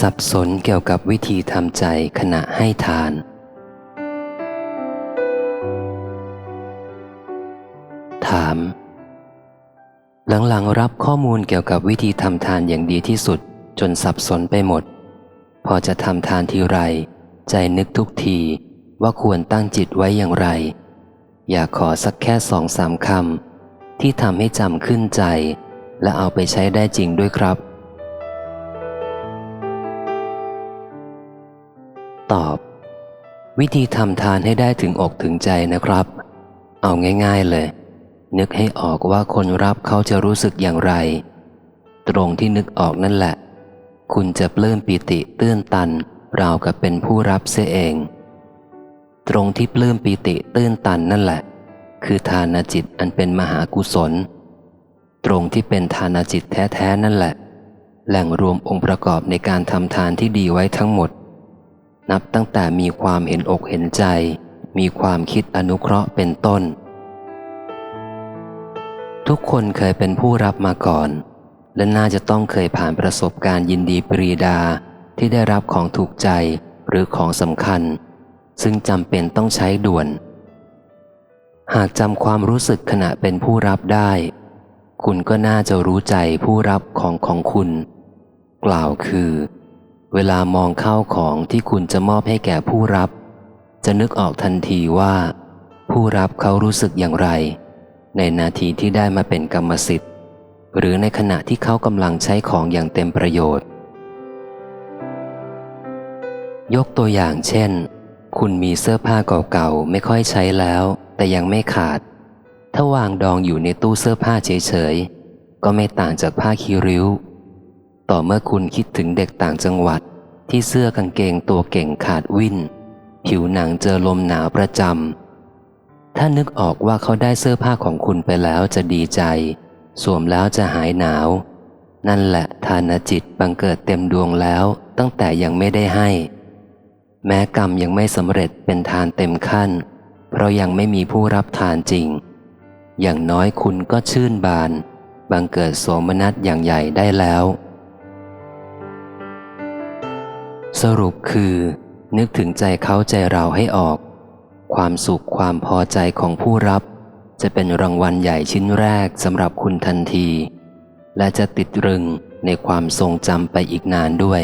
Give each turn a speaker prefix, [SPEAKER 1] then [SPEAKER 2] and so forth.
[SPEAKER 1] สับสนเกี่ยวกับวิธีทำใจขณะให้ทาน ถาม หลังๆรับข้อมูลเกี่ยวกับวิธีทำทานอย่างดีที่สุด จนสับสนไปหมด พอจะทำทานทีไร ใจนึกทุกทีว่าควรตั้งจิตไว้อย่างไร อยากขอสักแค่สองสามคำที่ทำให้จำขึ้นใจ และเอาไปใช้ได้จริงด้วยครับ ตอบ วิธีทำทานให้ได้ถึงอกถึงใจนะครับ เอาง่าย ๆเลย นึกให้ออกว่าคนรับเขาจะรู้สึกอย่างไร ตรงที่นึกออกนั่นแหละ คุณจะปลื้มปิติตื้นตัน ราวกับเป็นผู้รับเสียเอง ตรงที่ปลื้มปิติตื้นตันนั่นแหละ คือทานจิตอันเป็นมหากุศล ตรงที่เป็นทานจิตแท้ๆนั่นแหละแหล่งรวมองค์ประกอบในการทำทานที่ดีไว้ทั้งหมด นับตั้งแต่มีความเห็นอกเห็นใจ มีความคิดอนุเคราะห์เป็นต้น ทุกคนเคยเป็นผู้รับมาก่อน และน่าจะต้องเคยผ่านประสบการณ์ยินดีปรีดาที่ได้รับของถูกใจหรือของสำคัญ ซึ่งจำเป็นต้องใช้ด่วน หากจำความรู้สึกขณะเป็นผู้รับได้ คุณก็น่าจะรู้ใจผู้รับของของคุณ กล่าวคือ เวลามองเข้าของที่คุณจะมอบให้แก่ผู้รับ จะนึกออกทันทีว่า ผู้รับเขารู้สึกอย่างไร ในนาทีที่ได้มาเป็นกรรมสิทธิ์ หรือในขณะที่เขากำลังใช้ของอย่างเต็มประโยชน์ ยกตัวอย่างเช่น คุณมีเสื้อผ้าเก่าๆไม่ค่อยใช้แล้ว แต่ยังไม่ขาด ถ้าวางดองอยู่ในตู้เสื้อผ้าเฉยๆก็ไม่ต่างจากผ้าคีริ้ว ต่อเมื่อคุณคิดถึงเด็กต่างจังหวัด ที่เสื้อกางเกงตัวเก่งขาดวิ่น ผิวหนังเจอลมหนาวประจำ ถ้านึกออกว่าเขาได้เสื้อผ้าของคุณไปแล้วจะดีใจ สวมแล้วจะหายหนาว นั่นแหละทานจิตบังเกิดเต็มดวงแล้วตั้งแต่ยังไม่ได้ให้ แม้กรรมยังไม่สำเร็จเป็นทานเต็มขั้น เพราะยังไม่มีผู้รับทานจริง อย่างน้อยคุณก็ชื่นบานบังเกิดโสมนัสอย่างใหญ่ได้แล้ว สรุปคือ นึกถึงใจเขาใจเราให้ออก ความสุขความพอใจของผู้รับ จะเป็นรางวัลใหญ่ชิ้นแรกสำหรับคุณทันที และจะติดรึงในความทรงจำไปอีกนานด้วย